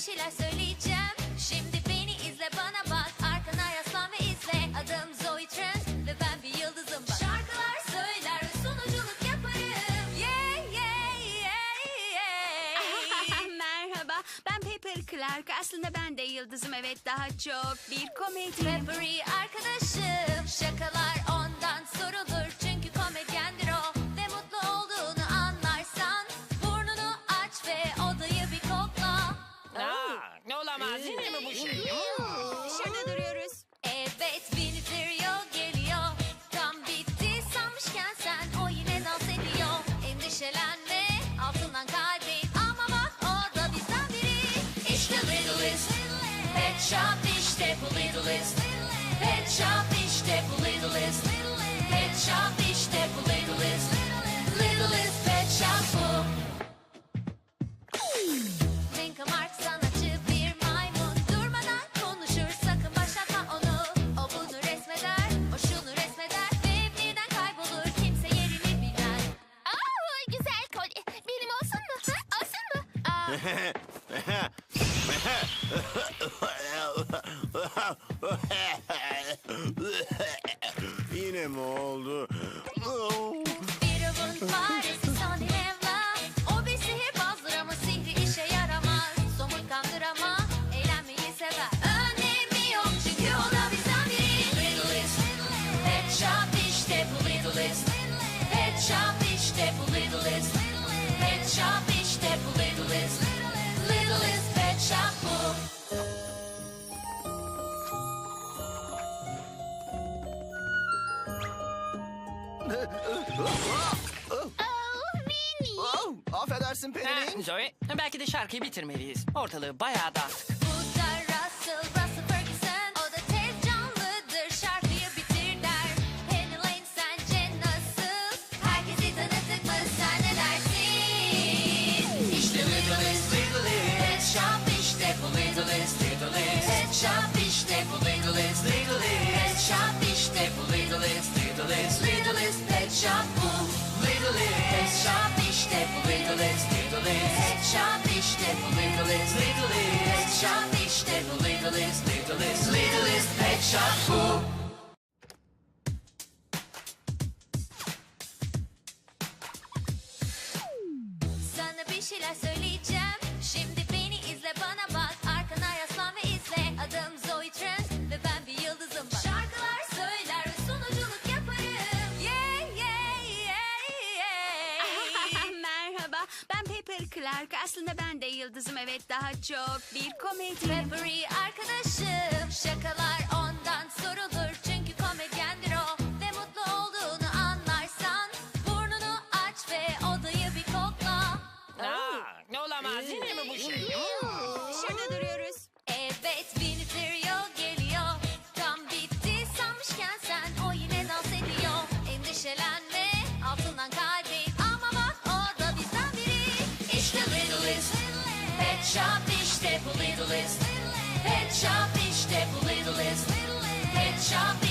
şeyler söyleyeceğim. Şimdi beni izle bana bak. Arkana yaslan ve izle. Adım Zoe Trent ve ben bir yıldızım bak. Şarkılar söyler ve sunuculuk yaparım. Yeah yeah yeah yeah. Merhaba, ben Pepper Clark. Aslında ben de yıldızım evet daha çok bir komedyenim. Peppery arkadaşım. Şakalar olamaz. Yine mi bu şey? Dışarıda duruyoruz. Evet Winneterio geliyor. Tam bitti sanmışken sen O yine dans ediyor. Endişelenme altından kalbin. Ama bak o da bizden biri. İşte Littlest Pet Shop işte bu Littlest Pet Shop işte bu Littlest Pet Shop Yine mi oldu? Bir avın faresi Sonilevla O bir sihirbazdır ama sihri işe yaramaz. Somurtkandır ama eğlenmeyi sever. Önemi yok çünkü o da bizden biri Littlest Pet Shop işte bu Littlest Pet Shop işte bu Littlest Pet Shop aa, Winnie. Oh, affedersin Ha, Penny. Zoe, belki de şarkıyı bitirmeliyiz. Ortalığı bayağı dağıttık. Bu da Russell, Littlest, Littlest Pet Shop işte bu. Littlest, Littlest Pet Shop işte bu. Littlest, Littlest Littlest Pet Shop bu Sana bir şeyler söyleyeceğim. Clark. Aslında ben de yıldızım evet daha çok bir komedyenim. Peppery arkadaşım. Şakalar Shop işte bu Little List. Pet Shop işte bu Little List. Pet Shop